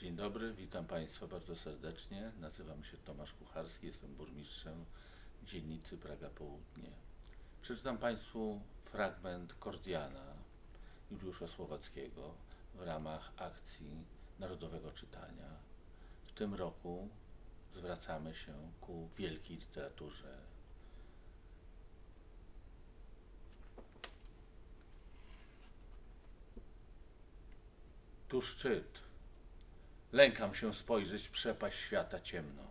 Dzień dobry, witam Państwa bardzo serdecznie. Nazywam się Tomasz Kucharski, jestem burmistrzem dzielnicy Praga Południe. Przeczytam Państwu fragment Kordiana Juliusza Słowackiego w ramach akcji Narodowego Czytania. W tym roku zwracamy się ku wielkiej literaturze. Tu szczyt. Lękam się spojrzeć w przepaść świata ciemną.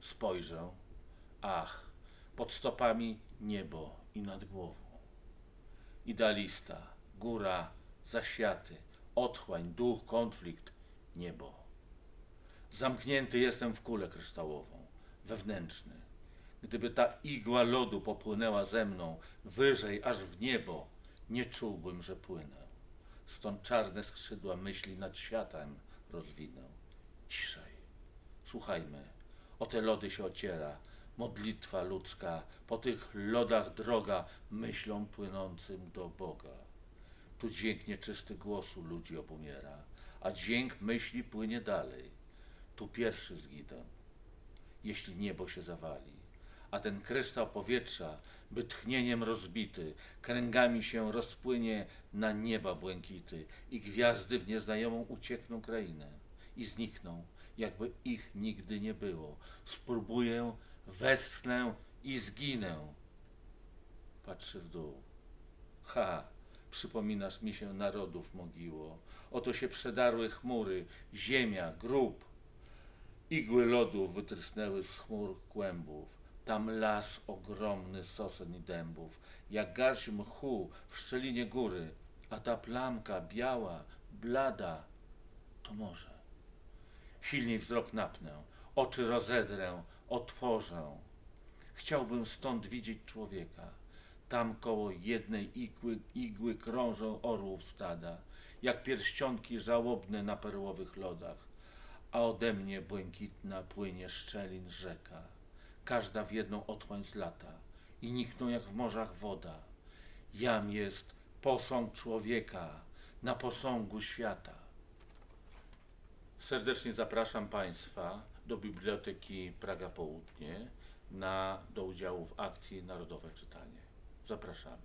Spojrzę, ach, pod stopami niebo i nad głową. Idealista, góra, zaświaty, otchłań, duch, konflikt, niebo. Zamknięty jestem w kulę kryształową, wewnętrzny. Gdyby ta igła lodu popłynęła ze mną wyżej, aż w niebo, nie czułbym, że płynę. Stąd czarne skrzydła myśli nad światem rozwinę. Ciszej. Słuchajmy. O te lody się ociera. Modlitwa ludzka. Po tych lodach droga myślą płynącym do Boga. Tu dźwięk nieczysty głosu ludzi obumiera, a dźwięk myśli płynie dalej. Tu pierwszy zginę, jeśli niebo się zawali, a ten kryształ powietrza, by tchnieniem rozbity, kręgami się rozpłynie na nieba błękity i gwiazdy w nieznajomą uciekną krainę i znikną, jakby ich nigdy nie było. Spróbuję, westchnę i zginę. Patrzy w dół. Ha, przypominasz mi się narodów mogiło. Oto się przedarły chmury, ziemia, grób. Igły lodu wytrysnęły z chmur kłębów. Tam las ogromny sosen i dębów, jak garść mchu w szczelinie góry, a ta plamka biała, blada, to morze. Silniej wzrok napnę, oczy rozedrę, otworzę. Chciałbym stąd widzieć człowieka. Tam koło jednej igły, igły krążą orłów stada, jak pierścionki żałobne na perłowych lodach, a ode mnie błękitna płynie szczelin rzeka, każda w jedną otchłań z lata i nikną jak w morzach woda. Jam jest posąg człowieka na posągu świata. Serdecznie zapraszam Państwa do Biblioteki Praga Południe na, do udziału w akcji Narodowe Czytanie. Zapraszamy.